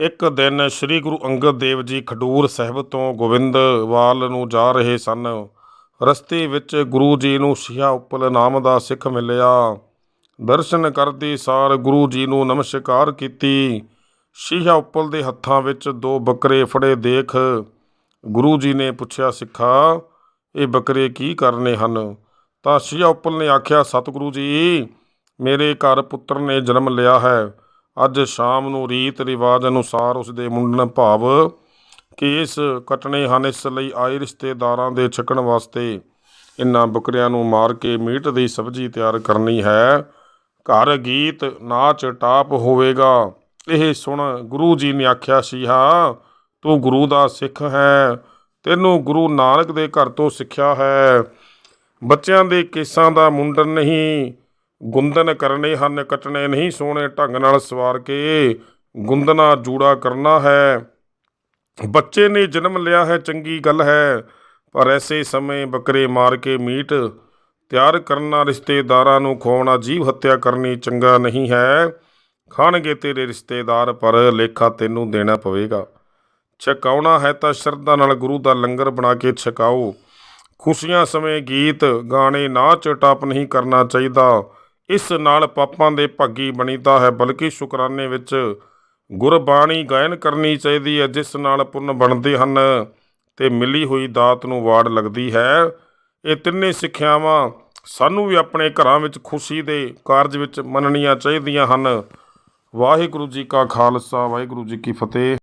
ਇੱਕ ਦਿਨ ਸ੍ਰੀ ਗੁਰੂ ਅੰਗਦ ਦੇਵ ਜੀ ਖਡੂਰ ਸਾਹਿਬ ਤੋਂ ਗੋਬਿੰਦਵਾਲ ਨੂੰ ਜਾ ਰਹੇ ਸਨ। ਰਸਤੇ ਵਿੱਚ ਗੁਰੂ ਜੀ ਨੂੰ ਸ਼ੀਹਾ ਉੱਪਲ ਨਾਮ ਦਾ ਸਿੱਖ ਮਿਲਿਆ। ਦਰਸ਼ਨ ਕਰਦੇ ਸਾਰ ਗੁਰੂ ਜੀ ਨੂੰ ਨਮਸਕਾਰ ਕੀਤੀ। ਸ਼ੀਹਾ ਉੱਪਲ ਦੇ ਹੱਥਾਂ ਵਿੱਚ ਦੋ ਬੱਕਰੇ ਫੜੇ ਦੇਖ ਗੁਰੂ ਜੀ ਨੇ ਪੁੱਛਿਆ, ਸਿੱਖਾ, ਇਹ ਬੱਕਰੇ ਕੀ ਕਰਨੇ ਹਨ? ਤਾਂ ਸ਼ੀਹਾ ਉੱਪਲ ਨੇ ਆਖਿਆ, ਸਤਿਗੁਰੂ ਜੀ, ਮੇਰੇ ਘਰ ਪੁੱਤਰ ਨੇ ਜਨਮ ਲਿਆ ਹੈ। ਅੱਜ ਸ਼ਾਮ ਨੂੰ ਰੀਤ ਰਿਵਾਜ ਅਨੁਸਾਰ ਉਸ ਦੇ ਮੁੰਡਨ ਭਾਵ ਕੇਸ ਕੱਟਣੇ ਹਨ, ਇਸ ਲਈ ਆਏ ਰਿਸ਼ਤੇਦਾਰਾਂ ਦੇ ਛਕਣ ਵਾਸਤੇ ਇਨ੍ਹਾਂ ਬੱਕਰਿਆਂ ਨੂੰ ਮਾਰ ਕੇ ਮੀਟ ਦੀ ਸਬਜ਼ੀ ਤਿਆਰ ਕਰਨੀ ਹੈ। ਘਰ ਗੀਤ, ਨਾਚ, ਟਾਪ ਹੋਵੇਗਾ। ਇਹ ਸੁਣ ਗੁਰੂ ਜੀ ਨੇ ਆਖਿਆ, ਸੀਹਾ, ਤੂੰ ਗੁਰੂ ਦਾ ਸਿੱਖ ਹੈ, ਤੈਨੂੰ ਗੁਰੂ ਨਾਨਕ ਦੇ ਘਰ ਤੋਂ ਸਿੱਖਿਆ ਹੈ। ਬੱਚਿਆਂ ਦੇ ਕੇਸਾਂ ਦਾ ਮੁੰਡਨ ਨਹੀਂ ਗੁੰਦਨ ਕਰਨੇ ਹਨ, ਕੱਟਣੇ ਨਹੀਂ ਸੋਹਣੇ ਢੰਗ ਨਾਲ ਸਵਾਰ ਕੇ। ਗੁੰਦਨਾ ਜੂੜਾ ਕਰਨਾ ਹੈ। ਬੱਚੇ ਨੇ ਜਨਮ ਲਿਆ ਹੈ, ਚੰਗੀ ਗੱਲ ਹੈ। ਪਰ ਐਸੇ ਸਮੇਂ ਬੱਕਰੇ ਮਾਰ ਕੇ ਮੀਟ। ਤਿਆਰ ਕਰਨਾ ਰਿਸ਼ਤੇਦਾਰਾਂ ਨੂੰ ਖਵਾਉਣਾ ਜੀਵ ਹੱਤਿਆ ਕਰਨੀ ਚੰਗਾ ਨਹੀਂ ਹੈ। ਖਾਣਗੇ ਤੇਰੇ ਰਿਸ਼ਤੇਦਾਰ, ਪਰ ਲੇਖਾ ਤੈਨੂੰ ਦੇਣਾ ਪਵੇਗਾ। ਛਕਾਉਣਾ ਹੈ ਤਾਂ ਸ਼ਰਧਾ ਨਾਲ ਗੁਰੂ ਦਾ ਲੰਗਰ ਬਣਾ ਕੇ ਛਕਾਓ। ਖੁਸ਼ੀਆਂ ਸਮੇਂ ਗੀਤ, ਗਾਣੇ, ਨਾਚ, ਟਾਪ ਨਹੀਂ ਕਰਨਾ ਚਾਹੀਦਾ। ਇਸ ਨਾਲ ਪਾਪਾਂ ਦੇ ਭਾਗੀ ਬਣੀਦਾ ਹੈ, ਬਲਕਿ ਸ਼ੁਕਰਾਨੇ ਵਿੱਚ ਗੁਰਬਾਣੀ ਗਾਇਨ ਕਰਨੀ ਚਾਹੀਦੀ ਹੈ, ਜਿਸ ਨਾਲ ਪੁੰਨ ਬਣਦੇ ਹਨ ਤੇ ਮਿਲੀ ਹੋਈ ਦਾਤ ਨੂੰ ਵਾੜ ਲੱਗਦੀ ਹੈ। ਇਹ ਤਿੰਨੇ ਸਿੱਖਿਆਵਾਂ ਸਾਨੂੰ ਵੀ ਆਪਣੇ ਘਰਾਂ ਵਿੱਚ ਖੁਸ਼ੀ ਦੇ ਕਾਰਜ ਵਿੱਚ ਮੰਨਣੀਆਂ ਚਾਹੀਦੀਆਂ ਹਨ। ਵਾਹਿਗੁਰੂ ਜੀ ਕਾ ਖਾਲਸਾ, ਵਾਹਿਗੁਰੂ ਜੀ ਕੀ ਫਤਿਹ।